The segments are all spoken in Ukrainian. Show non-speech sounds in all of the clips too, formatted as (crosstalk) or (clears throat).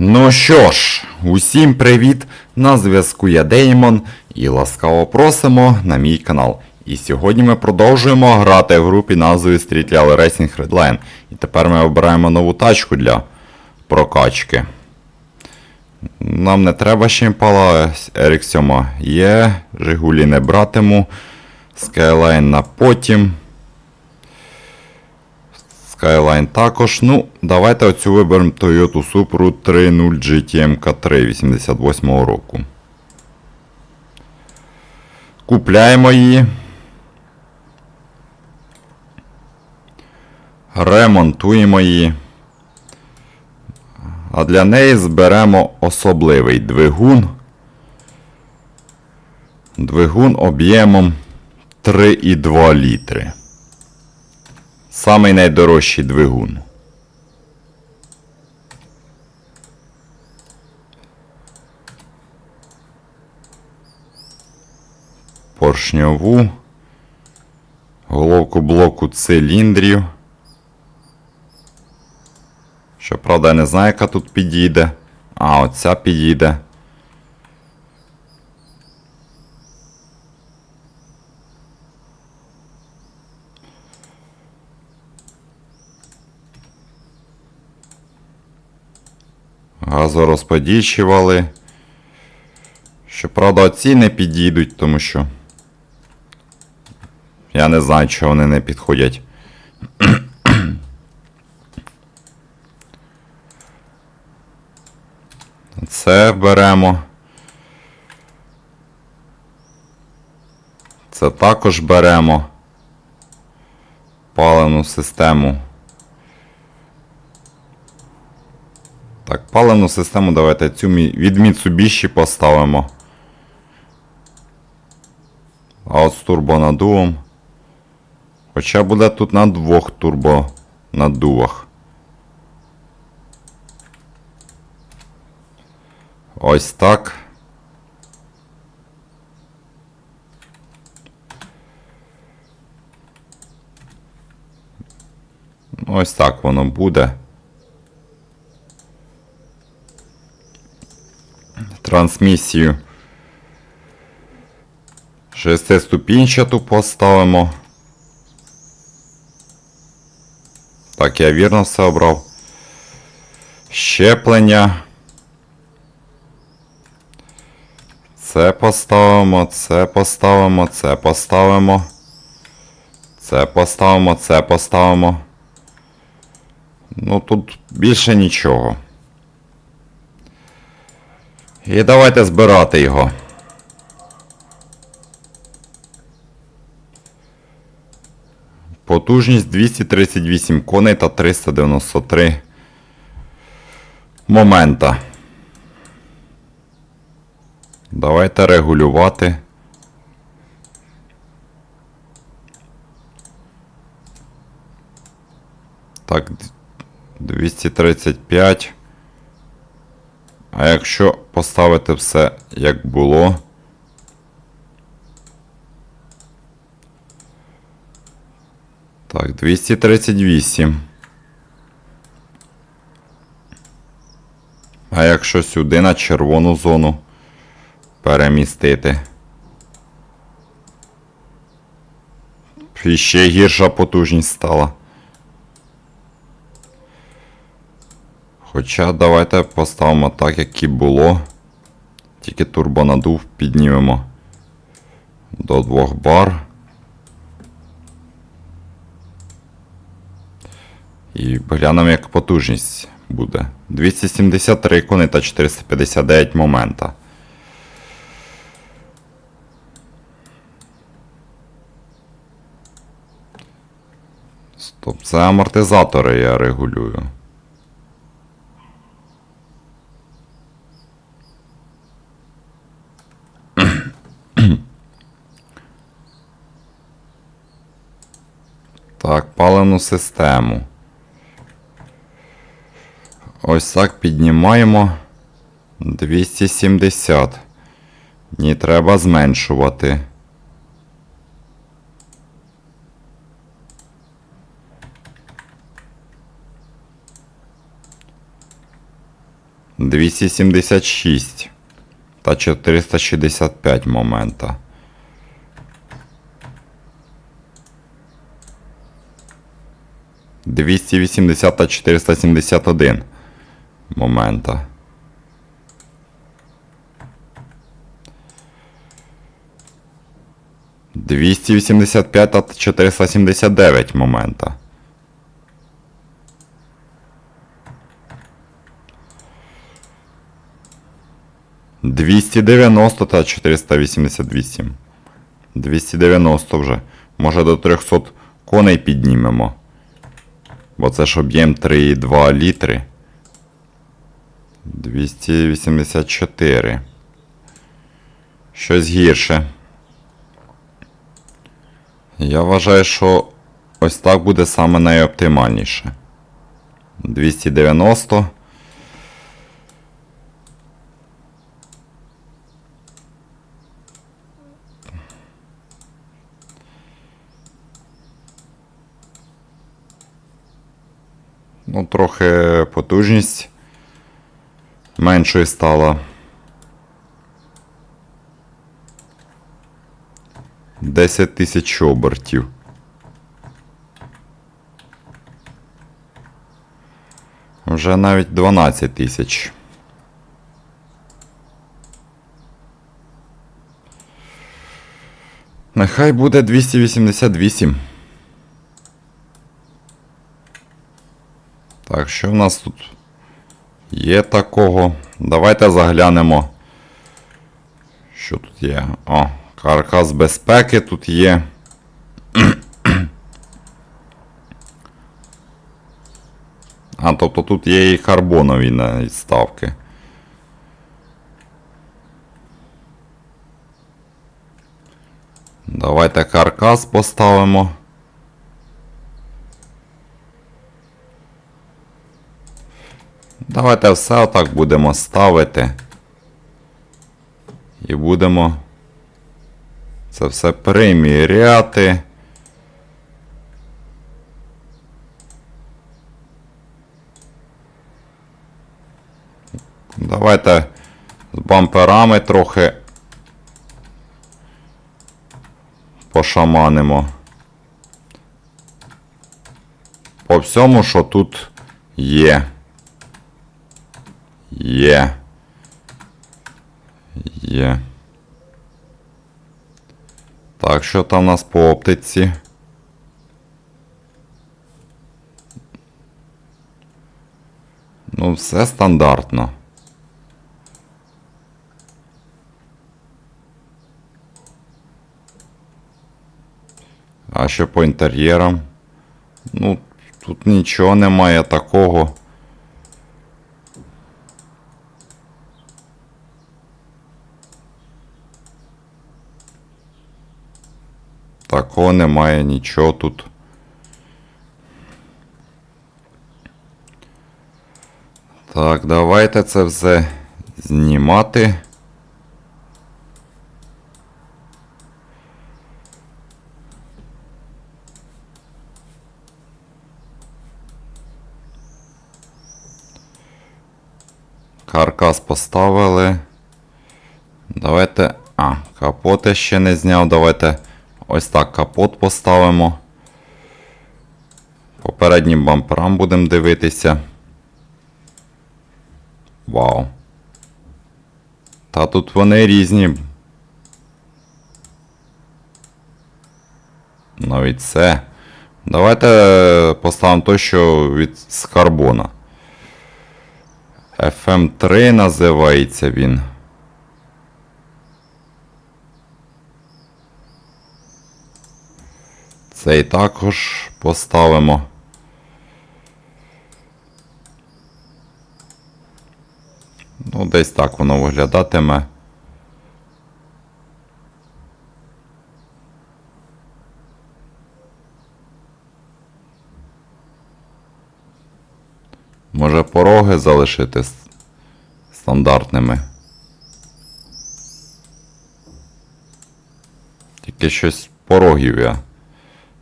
Ну що ж, усім привіт! На зв'язку я Деймон і ласкаво просимо на мій канал. І сьогодні ми продовжуємо грати в групі назвою Street Level Racing Redline. І тепер ми обираємо нову тачку для прокачки. Нам не треба ще імпала Ерік 7 є, Жигулі не братиму, Skyline на потім. Skyline також. Ну, давайте оцю виберемо Toyota Supra 3.0 GTM K3 88 року. Купляємо її. Ремонтуємо її. А для неї зберемо особливий двигун. Двигун об'ємом 3,2 літри. Самий найдорожчий двигун. Поршньову. Головку блоку циліндрів. Щоправда, я не знаю, яка тут підійде. А, оця підійде. Газорозподільчували. Щоправда, оці не підійдуть, тому що. Я не знаю, чого вони не підходять. (clears throat) Це беремо. Це також беремо паливну систему. Так, паливну систему давайте цю від Mitsubishi поставимо. А от з турбонадувом. Хоча буде тут на двох турбонадувах. Ось так. Ось так воно буде. Трансмісію шестиступінчату поставимо. Так, я вірно все обрав. Щеплення. Це поставимо, це поставимо, це поставимо. Це поставимо, це поставимо. Ну тут більше нічого. І давайте збирати його. Потужність 238 коней та 393 момента. Давайте регулювати. Так, 235. А якщо поставити все як було. Так, 238. А якщо сюди на червону зону перемістити. І ще гірша потужність стала. Хоча давайте поставимо так, як і було. Тільки турбонадув піднімемо до 2 бар. І глянемо, як потужність буде. 273 кони та 459 момента. Стоп, це амортизатори я регулюю. Так, паливну систему. Ось так піднімаємо 270. Ні, треба зменшувати. 276 та 465 момента. Двісті вісімдесят та 471 момента. Двісті вісімдесят п'ять та 479 момента. 290 та 488. 290 вже. Може до 300 коней піднімемо. Бо це ж об'єм 3,2 літри. 284. Щось гірше. Я вважаю, що ось так буде саме найоптимальніше. 290. Ну, трохи потужність меншою стала. Десять тисяч обертів. Вже навіть 12 тисяч. Нехай буде 288. Так, що в нас тут є такого? Давайте заглянемо. Що тут є? О, каркас безпеки тут є. (clears throat) А, тобто тут є і карбонові навіть ставки. Давайте каркас поставимо. Давайте все отак будемо ставити. І будемо це все приміряти. Давайте з бамперами трохи пошаманимо. По всьому, що тут є. Є. Є. Так, що там у нас по оптиці? Ну, все стандартно. А що по інтер'єрам? Ну, тут нічого немає такого. Такого немає нічого тут. Так, давайте це все знімати. Каркас поставили. Давайте. А, капот ще не зняв. Давайте ось так капот поставимо. По переднім бамперам будемо дивитися. Вау. Та тут вони різні. Навіть це. Давайте поставимо той, що від з карбона. FM3 називається він. Цей також поставимо. Ну, десь так воно виглядатиме. Може пороги залишити стандартними. Тільки щось порогів я,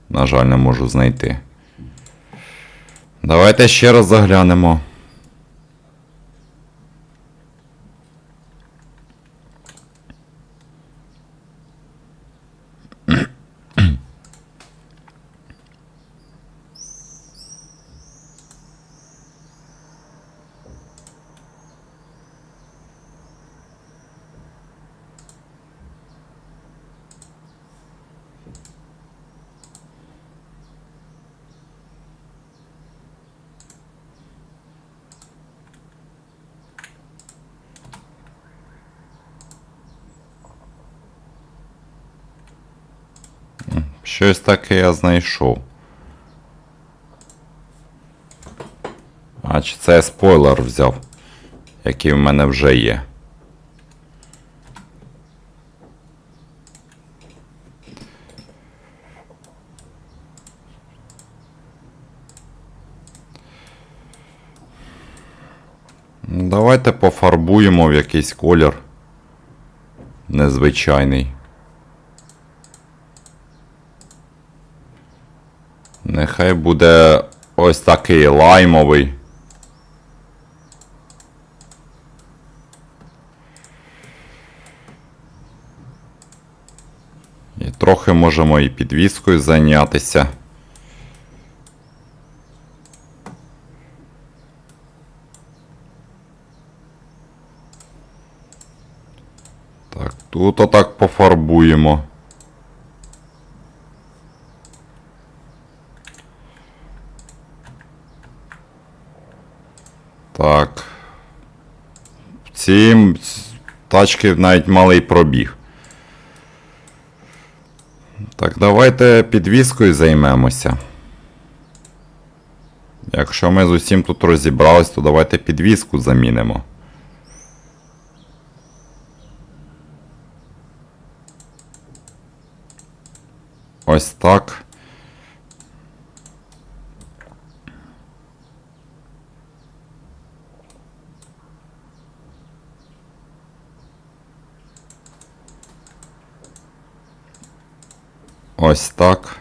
на жаль, не можу знайти. Давайте ще раз заглянемо. Щось таке я знайшов. А чи це я спойлер взяв, який в мене вже є. Давайте пофарбуємо в якийсь колір. Незвичайний. Нехай буде ось такий лаймовий. І трохи можемо і підвіскою зайнятися. Так, тут отак пофарбуємо. Так. Ці тачки навіть малий пробіг. Так, давайте підвіскою займемося. Якщо ми з усім тут розібрались, то давайте підвіску замінимо. Ось так. Ось так.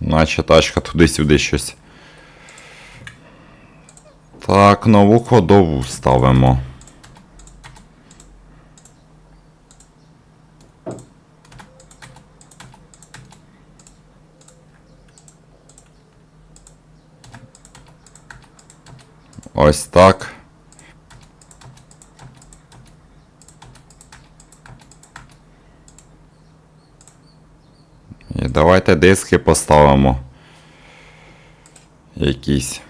Наче тачка туди-сюди щось. Так, нову ходову ставимо. Ось так. І давайте диски поставимо. Якісь.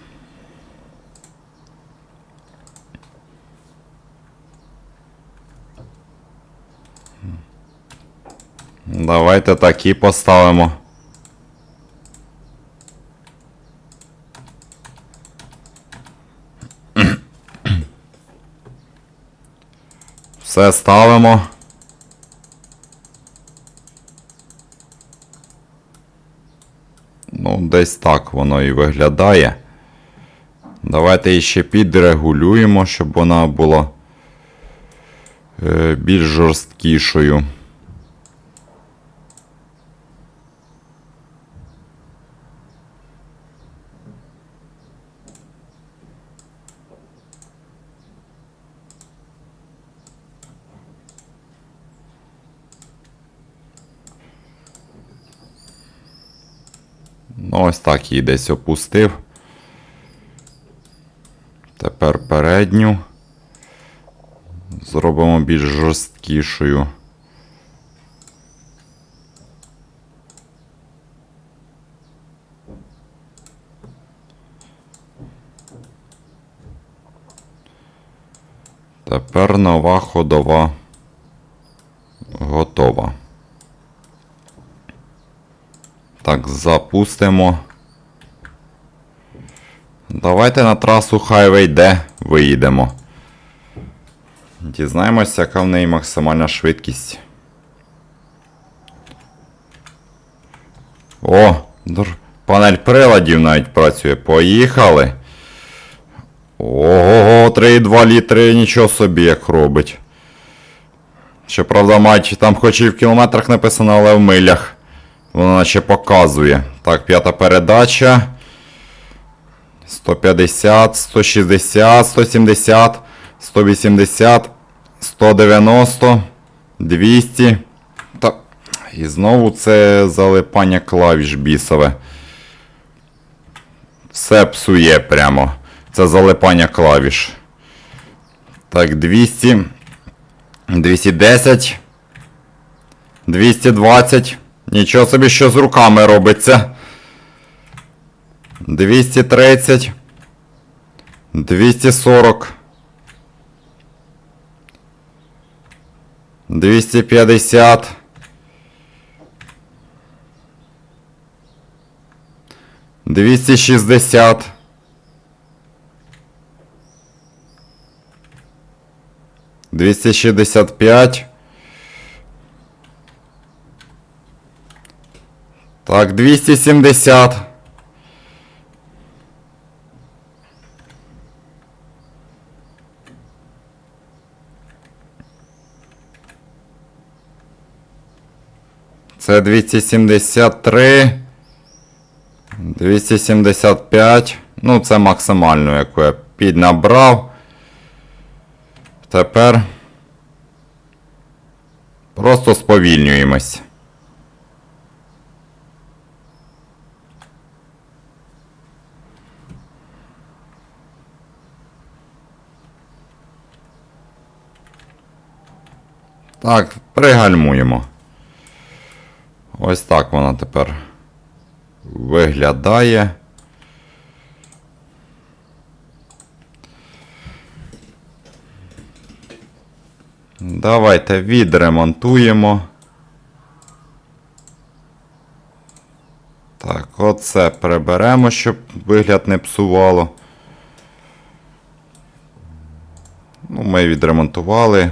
Давайте такі поставимо. Все ставимо. Ну, десь так воно і виглядає. Давайте ще підрегулюємо, щоб вона була е, більш жорсткішою. Ось так її десь опустив. Тепер передню. Зробимо більш жорсткішою. Тепер нова ходова готова. Запустимо. Давайте на трасу Highway D виїдемо. Дізнаємося, яка в неї максимальна швидкість. О, панель приладів навіть працює. Поїхали. Ого, 3,2 літри, нічого собі як робить. Щоправда, мать, там хоч і в кілометрах написано, але в милях. Воно наче показує. Так, п'ята передача. 150, 160, 170, 180, 190, 200. Та... І знову це залипання клавіш бісове. Все псує прямо. Це залипання клавіш. Так, 200. 210. 220. Нічого собі що з руками робиться. 230. 240. 250. 260. 265. Так, двісті сімдесят. Це 273. 275. Ну, це максимально, яку я піднабрав. Тепер просто сповільнюємось. Так, пригальмуємо. Ось так вона тепер виглядає. Давайте відремонтуємо. Так, оце приберемо, щоб вигляд не псувало. Ну, ми відремонтували.